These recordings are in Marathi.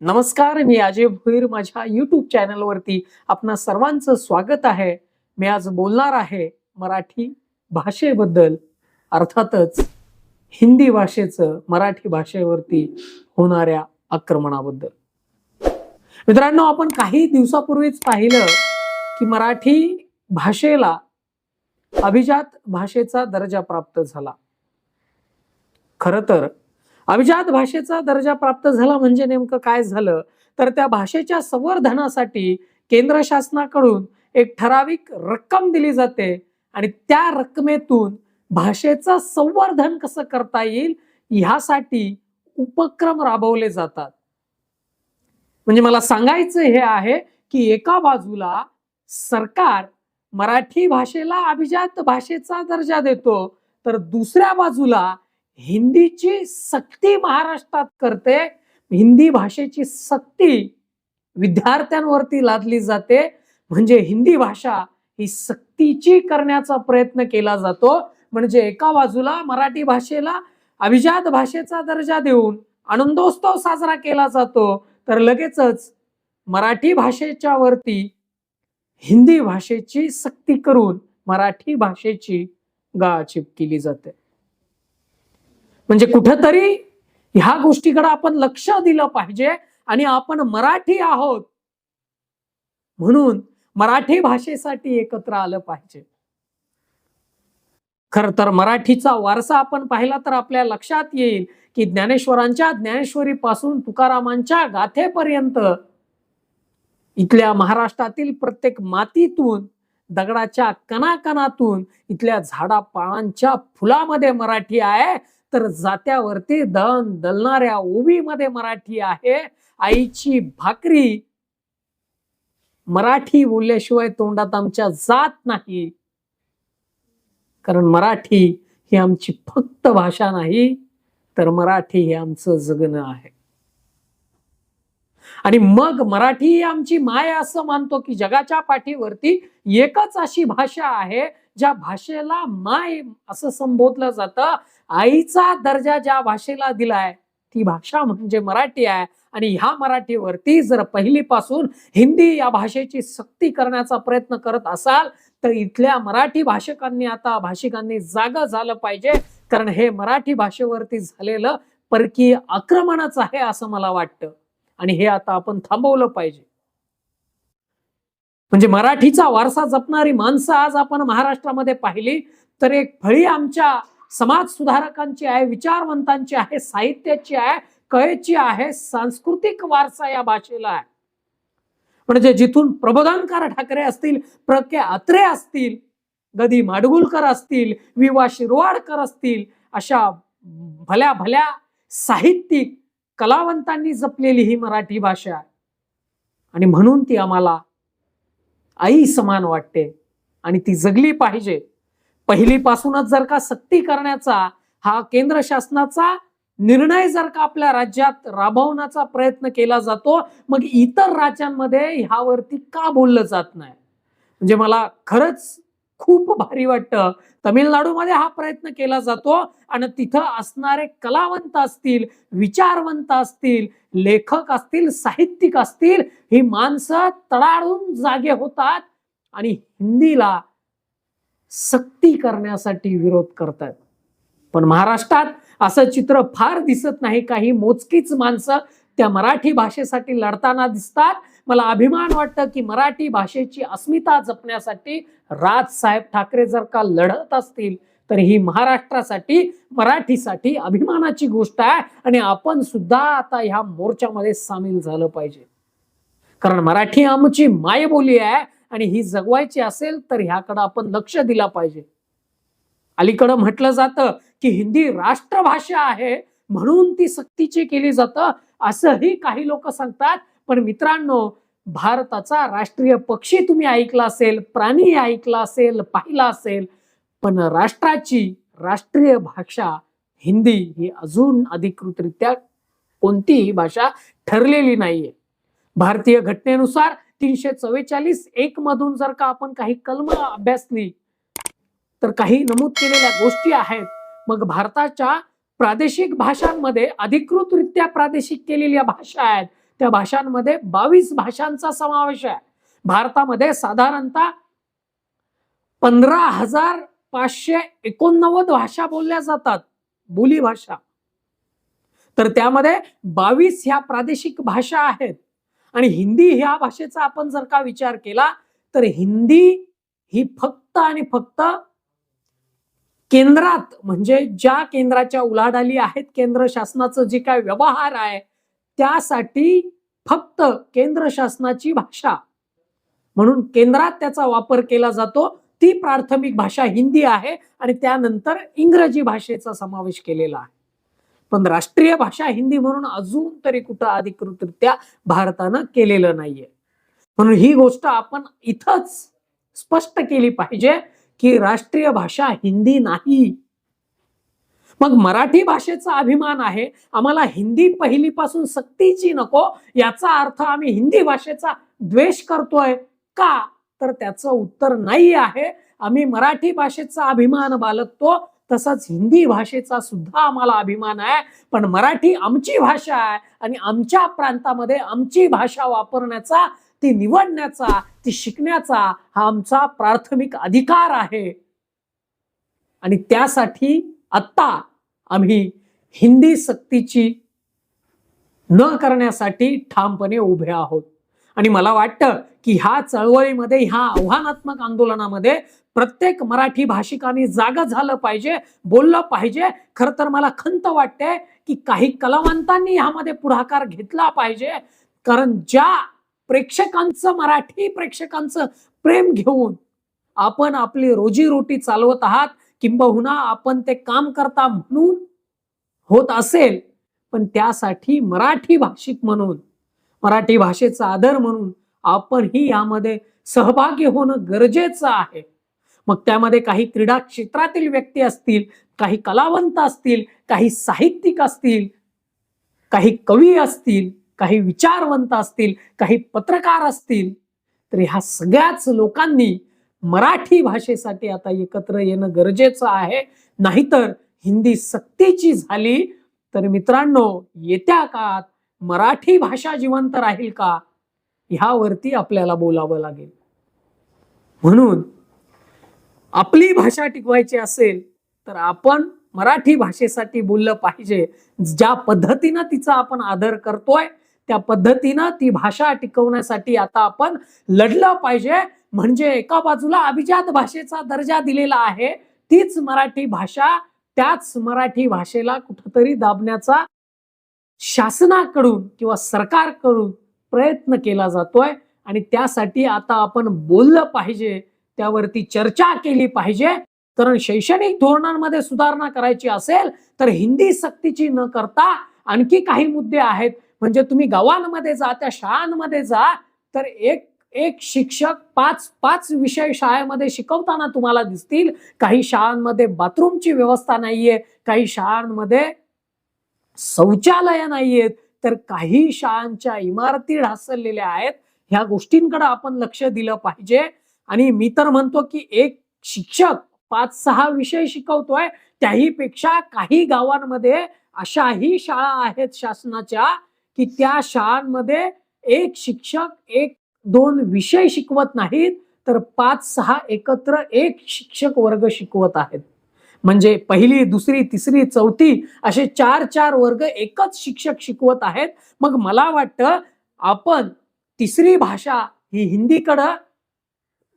नमस्कार मी अजय भोईर. माझ्या युट्यूब चॅनलवरती आपणा सर्वांचं स्वागत आहे. मी आज बोलणार आहे मराठी भाषेबद्दल. अर्थातच हिंदी भाषेचं मराठी भाषेवरती होणाऱ्या आक्रमणाबद्दल. मित्रांनो आपण काही दिवसापूर्वीच पाहिलं की मराठी भाषेला अभिजात भाषेचा दर्जा प्राप्त झाला. खर तर अभिजात भाषेचा दर्जा प्राप्त झाला म्हणजे नेमकं काय झालं? तर त्या भाषेच्या संवर्धनासाठी केंद्र शासनाकडून एक ठराविक रक्कम दिली जाते आणि त्या रकमेतून भाषेचं संवर्धन कसं करता येईल ह्यासाठी उपक्रम राबवले जातात. म्हणजे मला सांगायचं हे आहे की एका बाजूला सरकार मराठी भाषेला अभिजात भाषेचा दर्जा देतो तर दुसऱ्या बाजूला हिंदीची सक्ती महाराष्ट्रात करते हिंदी भाषेची सक्ती विद्यार्थ्यांवरती लादली जाते. म्हणजे हिंदी भाषा ही सक्तीची करण्याचा प्रयत्न केला जातो. म्हणजे एका बाजूला मराठी भाषेला अभिजात भाषेचा दर्जा देऊन आनंदोत्सव साजरा केला जातो. तर लगेचच मराठी भाषेच्या वरती हिंदी भाषेची सक्ती करून मराठी भाषेची गाळचिप केली जाते. म्हणजे कुठंतरी ह्या गोष्टीकडे आपण लक्ष दिलं पाहिजे आणि आपण मराठी आहोत. म्हणून मराठी भाषेसाठी एकत्र आलं पाहिजे. खर तर मराठीचा वारसा आपण पाहिला तर आपल्या लक्षात येईल की ज्ञानेश्वरांच्या ज्ञानेश्वरी पासून तुकारामांच्या गाथेपर्यंत इथल्या महाराष्ट्रातील प्रत्येक मातीतून दगडाच्या कणाकणातून इथल्या झाडापाळांच्या फुलामध्ये मराठी आहे. तर जात्यावरती दळण दलणाऱ्या ओबीमध्ये मराठी आहे. आईची भाकरी. मराठी बोलल्याशिवाय तोंडात आमच्या जात नाही. कारण मराठी ही आमची फक्त भाषा नाही तर मराठी हे आमचं जगणं आहे. आणि मग मराठी ही आमची माय असं मानतो की जगाच्या पाठीवरती एकच अशी भाषा आहे ज्या भाषेला माय असं संबोधलं जातं आईचा दर्जा ज्या भाषेला दिलाय ती भाषा म्हणजे मराठी आहे. आणि ह्या मराठीवरती जर पहिलीपासून हिंदी या भाषेची सक्ती करण्याचा प्रयत्न करत असाल तर इथल्या मराठी भाषकांनी आता भाषिकांनी जाग झालं पाहिजे. कारण हे मराठी भाषेवरती झालेलं परकीय आक्रमणच आहे असं मला वाटतं. आणि हे आता आपण थांबवलं पाहिजे. म्हणजे मराठीचा वारसा जपणारी माणसं आज आपण महाराष्ट्रामध्ये पाहिली तर एक फळी आमच्या समाज सुधारकांची आहे विचारवंतांची आहे साहित्याची आहे कळेची आहे सांस्कृतिक वारसा या भाषेला आहे. म्हणजे जिथून प्रबोधनकार ठाकरे असतील प्र के अत्रे असतील गदी माडगुलकर असतील विवा शिरवाडकर असतील अशा भल्या भल्या साहित्यिक कलावंतांनी जपलेली ही मराठी भाषा आहे. आणि म्हणून ती आम्हाला आई समान वाटते आणि ती जगली पाहिजे. पहिलीपासूनच जर का सक्ती करण्याचा हा केंद्र शासनाचा निर्णय जर का आपल्या राज्यात राबवण्याचा प्रयत्न केला जातो मग इतर राज्यांमध्ये ह्यावरती का बोललं जात नाही? म्हणजे मला खरंच खूप भारी वाटतं. तमिळनाडूमध्ये हा प्रयत्न केला जातो आणि तिथं असणारे कलावंत असतील विचारवंत असतील लेखक असतील साहित्यिक असतील ही माणसं तडाळून जागे होतात आणि हिंदीला सक्ती करण्यासाठी विरोध करतात. पण महाराष्ट्रात असं चित्र फार दिसत नाही. काही मोजकीच माणसं त्या मराठी भाषेसाठी लढताना दिसतात. मला अभिमान वाटतं की मराठी भाषेची अस्मिता जपण्यासाठी राजसाहेब ठाकरे जर का लढत असतील तर ही महाराष्ट्रासाठी मराठीसाठी अभिमानाची गोष्ट आहे आणि आपण सुद्धा आता ह्या मोर्चामध्ये सामील झालं पाहिजे. कारण मराठी आमची मायबोली आहे आणि ही जगवायची असेल तर ह्याकडं आपण लक्ष दिला पाहिजे. अलीकडं म्हटलं जातं की हिंदी राष्ट्रभाषा आहे म्हणून ती सक्तीची केली जातं असंही काही लोक सांगतात. पण मित्रांनो भारताचा राष्ट्रीय पक्षी तुम्ही ऐकला असेल प्राणी ऐकला असेल पाहिला असेल पण राष्ट्राची राष्ट्रीय भाषा हिंदी ही अजून अधिकृतरित्या कोणतीही भाषा ठरलेली नाहीये. भारतीय घटनेनुसार तीनशे चव्वेचाळीस एक मधून जर का आपण काही कलम अभ्यासली तर काही नमूद केलेल्या गोष्टी आहेत. मग भारताच्या प्रादेशिक भाषांमध्ये अधिकृतरित्या प्रादेशिक केलेल्या भाषा आहेत. त्या भाषांमध्ये बावीस भाषांचा समावेश आहे. भारतामध्ये साधारणतः पंधरा हजार पाचशे एकोणनव्वद भाषा बोलल्या जातात बोली भाषा. तर त्यामध्ये बावीस ह्या प्रादेशिक भाषा आहेत. आणि हिंदी ह्या भाषेचा आपण जर का विचार केला तर हिंदी ही फक्त आणि फक्त केंद्रात म्हणजे ज्या केंद्राच्या उलाढाली आहेत केंद्र शासनाचं जे काय व्यवहार आहे त्यासाठी फक्त केंद्र शासनाची भाषा. म्हणून केंद्रात त्याचा वापर केला जातो. ती प्राथमिक भाषा हिंदी आहे आणि त्यानंतर इंग्रजी भाषेचा समावेश केलेला आहे. पण राष्ट्रीय भाषा हिंदी म्हणून अजून तरी कुठं अधिकृतरित्या भारतानं केलेलं नाहीये. म्हणून ही गोष्ट आपण इथंच स्पष्ट केली पाहिजे. की राष्ट्रीय भाषा हिंदी नाही. मग मराठी भाषेचा अभिमान आहे. आम्हाला हिंदी पहिलीपासून सक्तीची नको याचा अर्थ आम्ही हिंदी भाषेचा द्वेष करतोय. का? तर त्याचं उत्तर नाही आहे. आम्ही मराठी भाषेचा अभिमान बाळगतो. तसंच हिंदी भाषेचा सुद्धा आम्हाला अभिमान आहे. पण मराठी आमची भाषा आहे आणि आमच्या प्रांतामध्ये आमची भाषा वापरण्याचा ती निवडण्याचा ती शिकण्याचा हा आमचा प्राथमिक अधिकार आहे. आणि त्यासाठी आत्ता आम्ही हिंदी सक्तीची न करण्यासाठी ठामपणे उभे आहोत. आणि मला वाटतं की ह्या चळवळीमध्ये ह्या आव्हानात्मक आंदोलनामध्ये प्रत्येक मराठी भाषिकांनी जाग झालं पाहिजे बोललं पाहिजे. खरं तर मला खंत वाटते की काही कलावंतांनी ह्यामध्ये पुढाकार घेतला पाहिजे. कारण ज्या प्रेक्षकांचं मराठी प्रेक्षकांचं प्रेम घेऊन आपण आपली रोजीरोटी चालवत आहात. किंबहुना आपण ते काम करता म्हणून होत असेल पण त्यासाठी मराठी भाषिक म्हणून मराठी भाषेचा आदर म्हणून आपणही यामध्ये सहभागी होणं गरजेचं आहे. मग त्यामध्ये काही क्रीडा क्षेत्रातील व्यक्ती असतील काही कलावंत असतील काही साहित्यिक असतील काही कवी असतील काही विचारवंत असतील काही पत्रकार असतील तर ह्या सगळ्याच लोकांनी मराठी भाषेसाठी आता एकत्र येणं गरजेचं आहे. नाहीतर हिंदी सक्तीची झाली तर मित्रांनो येत्या काळात मराठी भाषा जिवंत राहील का? ह्यावरती आपल्याला बोलावं लागेल. म्हणून आपली भाषा टिकवायची असेल तर आपण मराठी भाषेसाठी बोललं पाहिजे. ज्या पद्धतीनं तिचा आपण आदर करतोय त्या पद्धतीनं ती भाषा टिकवण्यासाठी आता आपण लढलं पाहिजे. म्हणजे एका बाजूला अभिजात भाषेचा दर्जा दिलेला आहे. तीच मराठी भाषा त्याच मराठी भाषेला कुठंतरी दाबण्याचा शासनाकडून किंवा सरकारकडून प्रयत्न केला जातोय. आणि त्यासाठी आता आपण बोललं पाहिजे. त्यावरती चर्चा केली पाहिजे. कारण शैक्षणिक धोरणांमध्ये सुधारणा करायची असेल तर हिंदी सक्तीची न करता आणखी काही मुद्दे आहेत. म्हणजे तुम्ही गावांमध्ये जा त्या शाळांमध्ये जा तर एक एक शिक्षक पाच पाच विषय शाळेमध्ये शिकवताना तुम्हाला दिसतील. काही शाळांमध्ये बाथरूमची व्यवस्था नाहीये काही शाळांमध्ये शौचालय नाहीयेत तर काही शाळांच्या इमारती ढासळलेल्या आहेत. ह्या गोष्टींकडे आपण लक्ष दिलं पाहिजे. आणि मी तर म्हणतो की एक शिक्षक पाच सहा विषय शिकवतोय त्याही पेक्षा काही गावांमध्ये अशाही शाळा आहेत शासनाच्या की त्या शाळांमध्ये एक शिक्षक एक दोन विषय शिकवत नाहीत तर पाच सहा एकत्र एक शिक्षक वर्ग शिकवत आहेत. म्हणजे पहिली दुसरी तिसरी चौथी असे चार चार वर्ग एकच शिक्षक शिकवत आहेत. मग मला वाटतं आपण तिसरी भाषा ही हिंदीकडं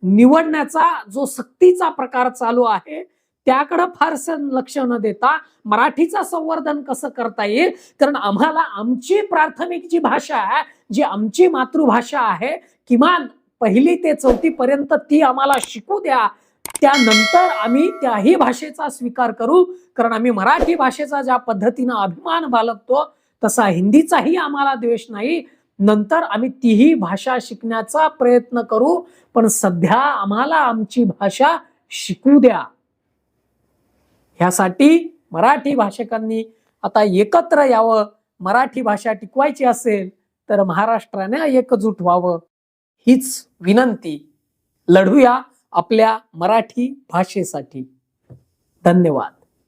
निवडण्याचा जो सक्तीचा प्रकार चालू आहे त्याकडं फारसं लक्ष न देता मराठीचं संवर्धन कसं करता येईल? कारण आम्हाला आमची प्राथमिक जी भाषा आहे जी आमची मातृभाषा आहे किमान पहिली ते चौथी पर्यंत ती आम्हाला शिकू द्या. त्यानंतर आम्ही त्याही भाषेचा स्वीकार करू. कारण आम्ही मराठी भाषेचा ज्या पद्धतीनं अभिमान बाळगतो तसा हिंदीचाही आम्हाला द्वेष नाही. नंतर आम्ही तीही भाषा शिकण्याचा प्रयत्न करू. पण सध्या आम्हाला आमची भाषा शिकू द्या. ह्यासाठी मराठी भाषिकांनी आता एकत्र यावं मराठी भाषा टिकवायची असेल तर महाराष्ट्राने एकजूट व्हावं. हीच विनंती. लढूया आपल्या मराठी भाषेसाठी. धन्यवाद.